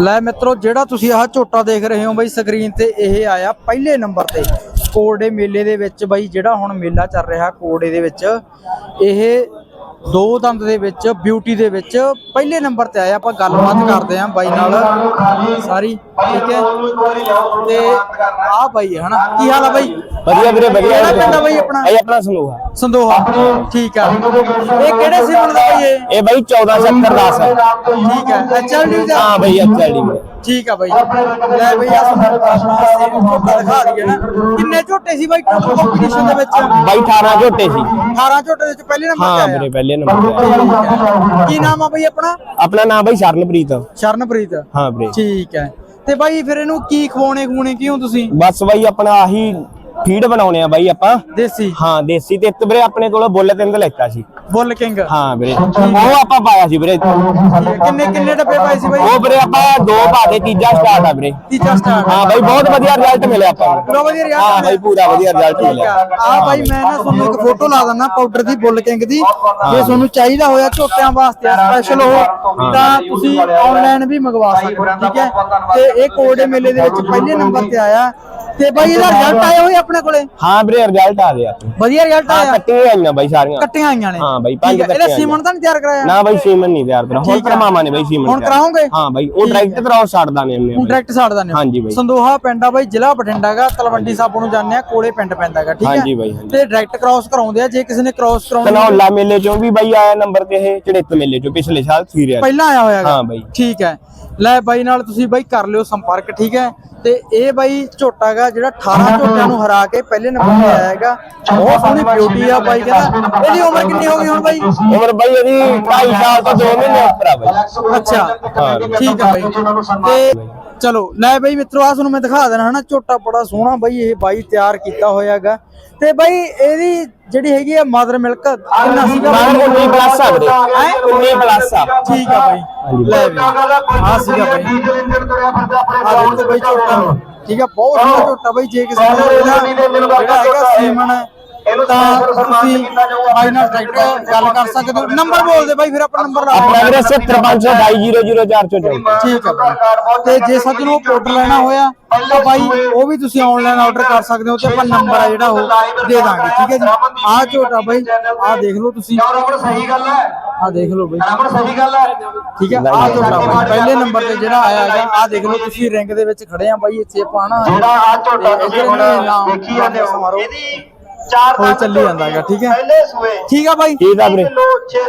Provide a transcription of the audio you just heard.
ਲੈ ਮਿੱਤਰੋ, ਜਿਹੜਾ ਤੁਸੀਂ ਆਹ ਝੋਟਾ ਦੇਖ ਰਹੇ ਹੋ ਬਈ, ਸਕਰੀਨ ਤੇ ਇਹ ਆਇਆ ਪਹਿਲੇ ਨੰਬਰ ਤੇ। ਕੋੜੇ ਮੇਲੇ ਦੇ ਵਿੱਚ ਬਈ, ਜਿਹੜਾ ਹੁਣ ਮੇਲਾ ਚੱਲ ਰਿਹਾ ਕੋੜੇ ਦੇ ਵਿੱਚ, ਇਹ ਦੋ ਦੰਦ ਦੇ ਵਿੱਚ ਬਿਊਟੀ ਦੇ ਵਿੱਚ ਪਹਿਲੇ ਨੰਬਰ ਤੇ ਆਇਆ ਆਪਾਂ ਗੱਲਬਾਤ ਕਰਦੇ ਆਂ ਬਾਈ ਨਾਲ। ਸਾਰੀ ਠੀਕ ਹੈ? ਤੇ ਆ ਬਾਈ ਹੈ ਹਨਾ? ਕੀ ਹਾਲ ਆ ਬਾਈ? ਵਧੀਆ ਵੀਰੇ ਵਧੀਆ। ਕਿਹੜਾ ਪਿੰਡ ਆ ਬਾਈ ਆਪਣਾ? ਇਹ ਆਪਣਾ ਸਮੂਹ ਸੰਦੋਹਾ। ਠੀਕ ਆ। ਇਹ ਕਿਹੜੇ ਸੀਮਨ ਦਾ ਬਾਈ ਇਹ? ਇਹ ਬਾਈ 1470 ਹੈ ਠੀਕ ਹੈ। ਐਚਐਲਡੀ ਦਾ? ਹਾਂ ਬਾਈ ਐਚਐਲਡੀ ਠੀਕ ਆ ਬਾਈ ਲੈ ਬਈ ਆ ਝੋਟਾ ਦਿਖਾ ਰਹੀ ਹੈ ਨਾ ਕਿੰਨੇ ਝੋਟੇ ਸੀ ਬਾਈ? ਕੰਪੀਟੀਸ਼ਨ ਦੇ ਵਿੱਚ? ਬਾਈ 18 ਝੋਟੇ ਸੀ। 18 ਝੋਟੇ ਦੇ ਵਿੱਚ ਪਹਿਲੇ ਨੰਬਰ ਹਾਂ ਤੇ ਵੀਰੇ ਆਇਆ। ਪਹਿਲੇ ਨੰਬਰ ਤੇ ਆਇਆ। ਹੈ। ਕੀ ਨਾਮ ਆ ਬਾਈ ਆਪਣਾ? ਆਪਣਾ ਨਾਮ ਬਾਈ ਸ਼ਰਨਪ੍ਰੀਤ। ਸ਼ਰਨਪ੍ਰੀਤ। ਹਾਂ ਵੀਰੇ ਠੀਕ ਹੈ। ਤੇ ਬਾਈ ਫਿਰ ਇਹਨੂੰ ਕੀ ਖਵਾਉਣੇ ਖਵਾਉਣੇ ਕਿਉਂ ਤੁਸੀਂ? ਬਸ ਬਾਈ ਆਪਣਾ ਆਹੀ ਫੀਡ ਬਣਾਉਣੇ ਆ ਬਾਈ ਆਪਾਂ। ਦੇਸੀ। ਹਾਂ ਦੇਸੀ ਤੇ ਇੱਕ ਵੀਰੇ ਆਪਣੇ ਕੋਲ ਬੁੱਲ ਤਿੰਦ ਲੈਤਾ ਸੀ। ਬੁੱਲ ਕਿੰਗ। ਹਾਂ ਵੀਰੇ। ਉਹ ਆਪਾਂ ਪਾਇਆ ਸੀ ਵੀਰੇ। ਕਿੰਨੇ ਕਿੰਨੇ ਡੱਬੇ ਪਾਏ ਸੀ ਬਾਈ? ਉਹ ਵੀਰੇ ਆਪਾਂ ਦੋ ਪਾ ਦੇ ਤੀਜਾ ਸਟਾਰਟ ਆ ਵੀਰੇ। ਤੀਜਾ ਸਟਾਰ ਹਾਂ ਬਾਈ ਬਹੁਤ ਵਧੀਆ ਰਿਜ਼ਲਟ ਮਿਲਿਆ ਆਪਾਂ ਨੂੰ। ਪੂਰਾ ਵਧੀਆ result ਹਾਂ ਬਾਈ ਪੂਰਾ ਵਧੀਆ ਰਿਜ਼ਲਟ ਮਿਲਿਆ। ਆ ਬਾਈ ਮੈਂ ਨਾ ਤੁਹਾਨੂੰ ਇੱਕ ਫੋਟੋ ਲਾ ਦਿੰਦਾ ਪਾਊਡਰ ਦੀ ਬੁੱਲ ਕਿੰਗ ਦੀ। ਜੇ ਤੁਹਾਨੂੰ ਚਾਹੀਦਾ ਹੋਇਆ ਝੋਟਿਆਂ ਵਾਸਤੇ ਸਪੈਸ਼ਲ ਉਹ ਤਾਂ ਤੁਸੀਂ ਆਨਲਾਈਨ ਵੀ ਮੰਗਵਾ ਸਕਦੇ ਹੋ ਠੀਕ ਹੈ? ਤੇ ਇਹ ਕੋਡੇ ਮੇਲੇ ਦੇ ਵਿੱਚ ਪਹਿਲੇ ਨੰਬਰ ਤੇ ਆਇਆ। ਤੇ ਬਾਈ ਇਹਦਾ ਰਿਜ਼ਲਟ ਆਇਆ ਹੋਇਆ ਆਪਣੇ ਕੋਲੇ? ਹਾਂ ਵੀਰੇ ਰਿਜ਼ਲਟ ਆ ਗਿਆ ਵਧੀਆ ਰਿਜ਼ਲਟ ਆਇਆ। ਕੱਟੀਆਂ ਆਈਆਂ ਬਾਈ ਸਾਰੀਆਂ। ਕੱਟੀਆਂ ਆਈਆਂ ਨੇ। ਹਾਂ ਬਾਈ, ਪੰਜ ਹੈ, ਇਹਦਾ ਕੱਟੀਆਂ ਸੀਮਨ ਤਾਂ ਨਹੀਂ ਤਿਆਰ ਕਰਾਇਆ? ਨਾ ਬਾਈ ਸੀਮਨ ਨਹੀਂ ਤਿਆਰ ਕਰਾ ਹੁਣ। ਕਰਮਾਵਾ ਨੇ ਬਾਈ ਸੀਮਨ ਹੁਣ। ਕਰਾਓਗੇ? ਹਾਂ ਬਾਈ ਉਹ ਡਾਇਰੈਕਟ ਕਰਾਉ ਛੱਡਦਾ ਨੇ ਹੁਣ ਡਾਇਰੈਕਟ ਦਿੰਦੇ ਹੋ ਹਾਂਜੀ ਬਾਈ। ਸੰਦੋਹਾ ਪਿੰਡ ਆ ਬਾਈ ਜ਼ਿਲ੍ਹਾ ਬਠਿੰਡਾ ਗਾ ਤਲਵੰਡੀ ਸਾਬੋ ਨੂੰ ਜਾਂਦੇ ਆ ਕੋਲੇ ਪਿੰਡ ਪੈਂਦਾ ਗਾ ਠੀਕ ਹੈ? ਹਾਂਜੀ ਬਾਈ। ਤੇ ਡਾਇਰੈਕਟ ਕ੍ਰਾਸ ਕਰਾਉਂਦੇ ਆ। ਜੇ ਕਿਸੇ ਨੇ ਕ੍ਰਾਸ ਕਰਾਉਣਾ ਕਨੌਲਾ ਮੇਲੇ ਚੋਂ ਵੀ ਬਾਈ ਆਇਆ ਨੰਬਰ ਤੇ ਇਹ ਚੜਿੱਤ ਮੇਲੇ ਚੋਂ ਪਿਛਲੇ ਸਾਲ ਸੀਰੀਆ ਪਹਿਲਾਂ ਆਇਆ ਹੋਇਆ ਗਾ ਹਾਂ ਬਾਈ। ਠੀਕ ਹੈ। ਲੈ ਬਾਈ ਨਾਲ ਤੁਸੀਂ ਬਾਈ ਕਰ ਲਿਓ ਸੰਪਰਕ ਠੀਕ ਹੈ? ਤੇ ਇਹ ਬਾਈ ਝੋਟਾ ਗਾ ਜਿਹੜਾ 18 ਝੋਟਿਆਂ ਨੂੰ ਹਰਾ ਕੇ ਪਹਿਲੇ ਨੰਬਰ ਤੇ ਆਇਆ ਹੈਗਾ। ਬਹੁਤ ਸੋਹਣੀ ਬਿਊਟੀ ਆ ਬਾਈ ਕਹਿੰਦਾ ਇਹਦੀ ਉਮਰ ਕਿੰਨੀ ਹੋ ਗਈ ਹੁਣ ਬਾਈ? ਉਮਰ ਬਾਈ ਇਹਦੀ 2.5 ਸਾਲ ਤੋਂ 2 ਮਹੀਨੇ। ਉੱਪਰ ਆ ਬਾਈ ਅੱਛਾ। ਠੀਕ ਆ ਬਾਈ। ਤੇ ਚਲੋ ਲੈ ਬਾਈ ਮਿੱਤਰੋ ਆ ਤੁਹਾਨੂੰ ਮੈਂ ਦਿਖਾ ਦੇਣਾ ਹਨਾ ਝੋਟਾ ਬੜਾ ਸੋਹਣਾ ਬਾਈ ਇਹ ਬਾਈ ਤਿਆਰ ਕੀਤਾ ਹੋਇਆਗਾ। ਤੇ ਬਾਈ ਇਹਦੀ ਜਿਹੜੀ ਹੈਗੀ ਆ ਮਦਰ ਮਿਲਕ ਕਿੰਨਾ ਸੀਗਾ? ਬਾਹਰ ਬਾਈ? 19 ਪਲੱਸ ਆ ਵੀਰੇ। ਹੈਂ? 19 ਪਲੱਸ ਆ। ਠੀਕ ਆ ਬਾਈ। ਹਾਂਜੀ। ਲੈ ਵੀ। ਆ ਸੀਗਾ ਬਾਈ। ਆ ਦੇਖੋ ਬਾਈ ਝੋਟਾ। ਠੀਕ ਆ ਬਹੁਤ ਸੋਹਣਾ ਝੋਟਾ ਬਾਈ ਜੇ ਕਿਸੇ ਨੇ ਇਹਦਾ ਜਿਹੜਾ ਹੈਗਾ ਸੀਮਨ ਤਾਂ ਤੁਸੀਂ ਬਾਈ ਨਾਲ ਡਾਇਰੈਕਟ ਗੱਲ ਕਰ ਸਕਦੇ ਹੋ। ਨੰਬਰ ਬੋਲ ਦੇ ਬਾਈ ਫਿਰ ਆਪਣਾ ਨੰਬਰ ਲਾ ਆਪਣਾ ਵੀਰੇ 70522 ਠੀਕ ਹੈ ਬਾਈ। ਤੇ ਜੇ ਸੱਚ ਨੂੰ ਪਾਊਡਰ ਲੈਣਾ ਹੋਇਆ ਤਾਂ ਬਾਈ ਉਹ ਵੀ ਤੁਸੀਂ ਆਨਲਾਈਨ ਆਰਡਰ ਕਰ ਸਕਦੇ ਹੋ ਤੇ ਆਪਾਂ ਨੰਬਰ ਆ ਜਿਹੜਾ ਉਹ ਦੇ ਦਾਂਗੇ। ਠੀਕ ਹੈ ਜੀ। ਆਹ ਝੋਟਾ ਬਾਈ ਆਹ ਦੇਖ ਲਓ ਤੁਸੀਂ। ਰਮਨ ਸਹੀ ਗੱਲ ਹੈ। ਆਹ ਦੇਖ ਲਓ ਬਾਈ। ਰਮਨ ਸਹੀ ਗੱਲ ਹੈ। ਠੀਕ ਹੈ ਆਹ ਝੋਟਾ ਬਾਈ। ਪਹਿਲੇ ਨੰਬਰ ਤੇ ਜਿਹੜਾ ਆਇਆ ਹੈਗਾ ਆਹ ਦੇਖ ਲਓ ਤੁਸੀਂ ਰਿੰਗ ਦੇ ਵਿੱਚ ਖੜੇ ਆ ਬਾਈ ਇੱਥੇ ਆਪਾਂ ਨਾ ਜਿਹੜਾ ਆ ਝੋਟਾ ਤੇ ਤੁਸੀਂ ਇੱਧਰ ਹੁਣ ਇਹਦੇ ਨਾਮ ਦੇਖੀ ਜਾਂਦੇ ਹੋ ਸਮਾਰੋਹ। ਇਹਦੀ ਚਾਰ ਦੰਦ ਚੱਲੀ ਜਾਂਦਾ ਹੈਗਾ ਠੀਕ ਹੈ? ਪਹਿਲੇ ਸੂਏ। ਠੀਕ ਆ ਬਾਈ। ਠੀਕ ਆ ਵੀਰੇ।